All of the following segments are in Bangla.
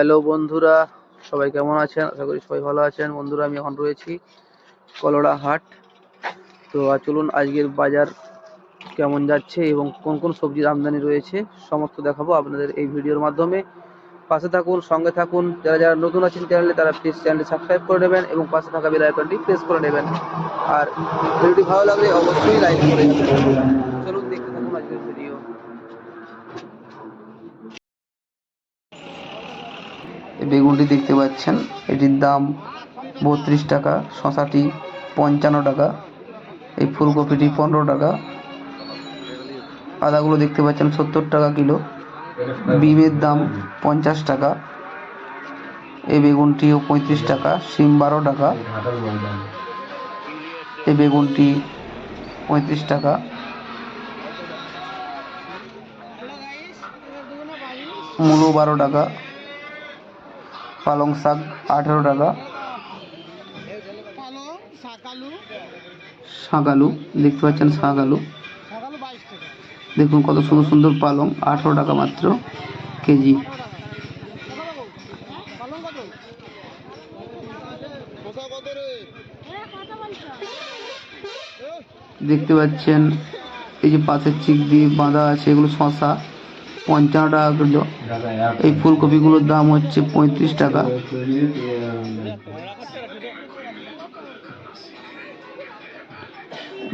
হ্যালো বন্ধুরা, সবাই কেমন আছেন? আশা করি সবাই ভালো আছেন। বন্ধুরা, আমি এখন রয়েছি কলোড়া হাট। তো চলুন, আজকের বাজার কেমন যাচ্ছে এবং কোন কোন সবজির আমদানি রয়েছে সমস্ত দেখাবো আপনাদের এই ভিডিওর মাধ্যমে। পাশে থাকুন, সঙ্গে থাকুন। যারা যারা নতুন আছেন চ্যানেলে তারা প্লিজ চ্যানেলটি সাবস্ক্রাইব করে নেবেন এবং পাশে থাকা বেল প্রেস করে নেবেন। আর ভিডিওটি ভালো লাগলে অবশ্যই লাইক করে দেবেন চলুন দেখতে থাকুন আজকের ভিডিও এই বেগুনটি দেখতে পাচ্ছেন। এটির দাম বত্রিশ টাকা, শশাটি পঞ্চান্ন টাকা, এই ফুলকপিটি পনেরো টাকা। আদাগুলো দেখতে পাচ্ছেন সত্তর টাকা কিলো। বিমের দাম পঞ্চাশ টাকা। এই বেগুনটিও পঁয়ত্রিশ টাকা সিম বারো টাকা। এই বেগুনটি পঁয়ত্রিশ টাকা। মূলো বারো টাকা। পালং শাক আঠেরো টাকা। শাক আলু দেখতে পাচ্ছেন শাক আলু দেখুন কত সুন্দর সুন্দর পালং, আঠেরো টাকা মাত্র কেজি। দেখতে পাচ্ছেন, এই যে পাশের চিক দিয়ে বাঁধা আছে, এগুলো শশা পঞ্চান্ন টাকা কিলো। এই ফুলকপিগুলোর দাম হচ্ছে পঁয়ত্রিশ টাকা।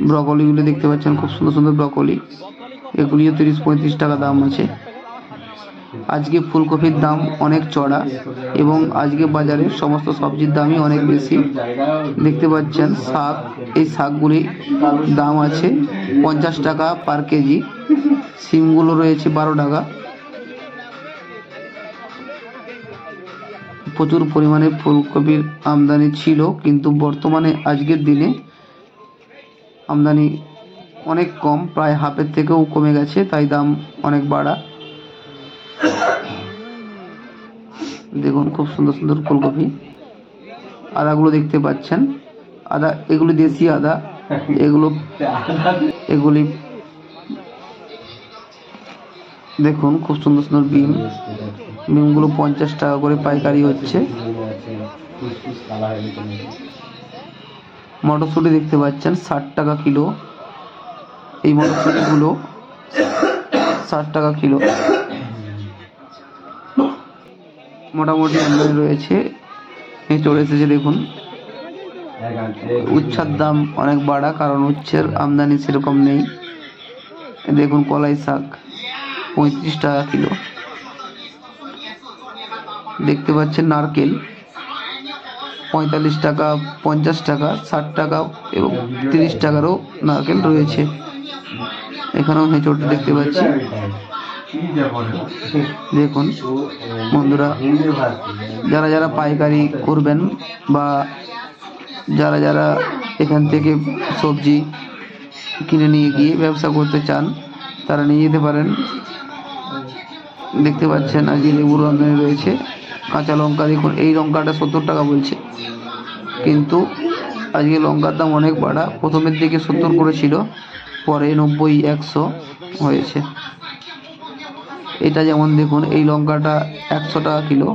ব্রকলিগুলো দেখতে পাচ্ছেন, খুব সুন্দর সুন্দর ব্রকলি। এগুলিও তিরিশ পঁয়ত্রিশ টাকা দাম আছে। আজকে ফুলকপির দাম অনেক চড়া এবং আজকে বাজারে সমস্ত সবজির দামই অনেক বেশি। দেখতে পাচ্ছেন শাক, এই শাকগুলি দাম আছে পঞ্চাশ টাকা পার কেজি। সিমগুলো রয়েছে বারো টাকা। প্রচুর পরিমাণে ফুলকপির আমদানি ছিল, কিন্তু বর্তমানে আজকের দিনে আমদানি অনেক কম, প্রায় হাফের থেকেও কমে গেছে, তাই দাম অনেক বাড়া। দেখুন, খুব সুন্দর সুন্দর ফুলকপি। আদাগুলো দেখতে পাচ্ছেন। আদা, এগুলি দেশি আদা। এগুলো, এগুলি দেখুন, খুব সুন্দর সুন্দর বিম। বিমগুলো পঞ্চাশ টাকা করে পাইকারি হচ্ছে। মটরশুঁটি দেখতে পাচ্ছেন, ষাট টাকা কিলো। এই মটরশুঁটিগুলো ষাট টাকা কিলো। মোটামুটি আমদানি রয়েছে। এই চলে এসেছে, দেখুন। উচ্ছার দাম অনেক বাড়া, কারণ উচ্ছের আমদানি সেরকম নেই। দেখুন, কলাই শাক। পঁয়ত্রিশ টাকা কিলো। দেখতে পাচ্ছেন নারকেল। পঁয়তাল্লিশ টাকা, পঞ্চাশ টাকা, ষাট টাকা এবং তিরিশ টাকারও নারকেল রয়েছে। এখানেও হেঁচড়টা দেখতে পাচ্ছি। দেখুন, বন্ধুরা, যারা যারা পাইকারি করবেন বা যারা যারা এখান থেকে সবজি কিনে নিয়ে গিয়ে ব্যবসা করতে চান তারা নিয়ে যেতে পারেন। দেখতে পাচ্ছেন আজকে লেবুর আমদানি রয়েছে। কাঁচা লঙ্কা দেখুন এই লঙ্কাটা সত্তর টাকা বলছে। কিন্তু আজকে লঙ্কার দাম অনেক বাড়া। প্রথমের দিকে সত্তর করেছিল পরে নব্বই একশো হয়েছে। এটা যেমন দেখুন এই লঙ্কাটা একশো টাকা কিলো।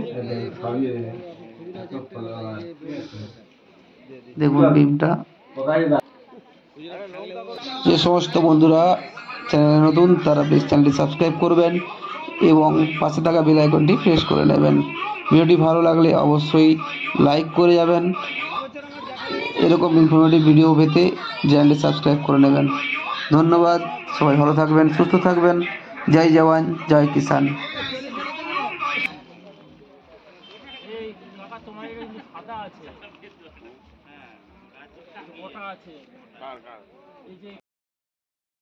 দেখুন ডিমটা। যে সমস্ত বন্ধুরা চ্যানেলে নতুন, তারা প্লিজ চ্যানেলটি সাবস্ক্রাইব করবেন এবং পাশে থাকা বেল আইকনটি প্রেস করে নেবেন। ভিডিওটি ভালো লাগলে অবশ্যই লাইক করে যাবেন। এরকম ইনফরমেটিভ ভিডিও পেতে চ্যানেলটি সাবস্ক্রাইব করে নেবেন। ধন্যবাদ, সবাই ভালো থাকবেন, সুস্থ থাকবেন। জয় জওয়ান, জয় কিষান আছে।